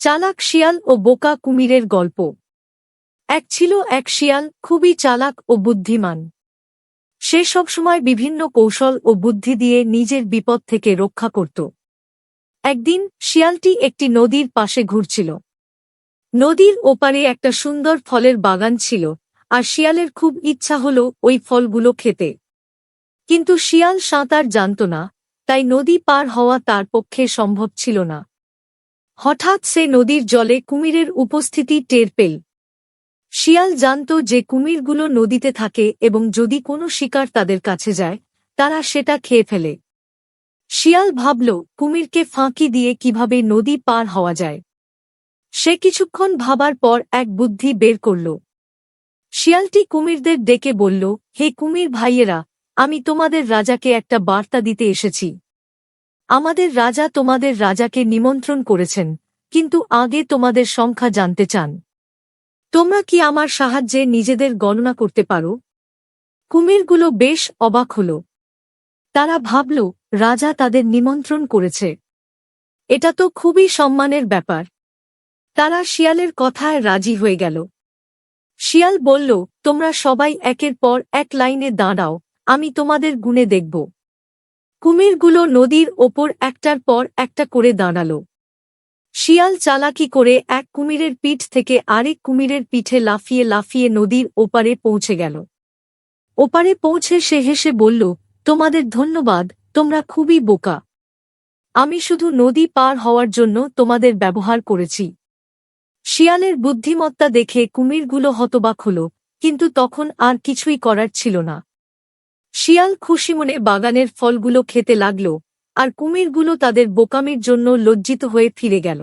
চালাক শিয়াল ও বোকা কুমিরের গল্প। এক ছিল এক শিয়াল, খুবই চালাক ও বুদ্ধিমান। সে সবসময় বিভিন্ন কৌশল ও বুদ্ধি দিয়ে নিজের বিপদ থেকে রক্ষা করত। একদিন শিয়ালটি একটি নদীর পাশে ঘুরছিল। নদীর ওপারে একটা সুন্দর ফলের বাগান ছিল, আর শিয়ালের খুব ইচ্ছা হল ওই ফলগুলো খেতে। কিন্তু শিয়াল সাঁতার জানত না, তাই নদী পার হওয়া তার পক্ষে সম্ভব ছিল না। হঠাৎ সে নদীর জলে কুমিরের উপস্থিতি টের পেল। শিয়াল জানত যে কুমিরগুলো নদীতে থাকে এবং যদি কোনো শিকার তাদের কাছে যায়, তারা সেটা খেয়ে ফেলে। শিয়াল ভাবল, কুমিরকে ফাঁকি দিয়ে কীভাবে নদী পার হওয়া যায়। সে কিছুক্ষণ ভাবার পর এক বুদ্ধি বের করল। শিয়ালটি কুমিরদের ডেকে বলল, হে কুমির ভাইয়েরা, আমি তোমাদের রাজাকে একটা বার্তা দিতে এসেছি। আমাদের রাজা তোমাদের রাজাকে নিমন্ত্রণ করেছেন, কিন্তু আগে তোমাদের সংখ্যা জানতে চান। তোমরা কি আমার সাহায্যে নিজেদের গণনা করতে পারো? কুমিরগুলো বেশ অবাক হল। তারা ভাবল, রাজা তাদের নিমন্ত্রণ করেছে। এটা তো খুবই সম্মানের ব্যাপার। তারা শিয়ালের কথায় রাজি হয়ে গেল। শিয়াল বলল, তোমরা সবাই একের পর এক লাইনে দাঁড়াও, আমি তোমাদের গুণে দেখব। কুমিরগুলো নদীর ওপর একটার পর একটা করে দাঁড়াল। শিয়াল চালাকি করে এক কুমিরের পিঠ থেকে আরেক কুমিরের পিঠে লাফিয়ে লাফিয়ে নদীর ওপারে পৌঁছে গেল। ওপারে পৌঁছে সে হেসে বলল, তোমাদের ধন্যবাদ, তোমরা খুবই বোকা। আমি শুধু নদী পার হওয়ার জন্য তোমাদের ব্যবহার করেছি শিয়ালের বুদ্ধিমত্তা দেখে কুমিরগুলো হতবাক হল, কিন্তু তখন আর কিছুই করার ছিল না। শিয়াল খুশি মনে বাগানের ফলগুলো খেতে লাগল, আর কুমিরগুলো তাদের বোকামির জন্য লজ্জিত হয়ে ফিরে গেল।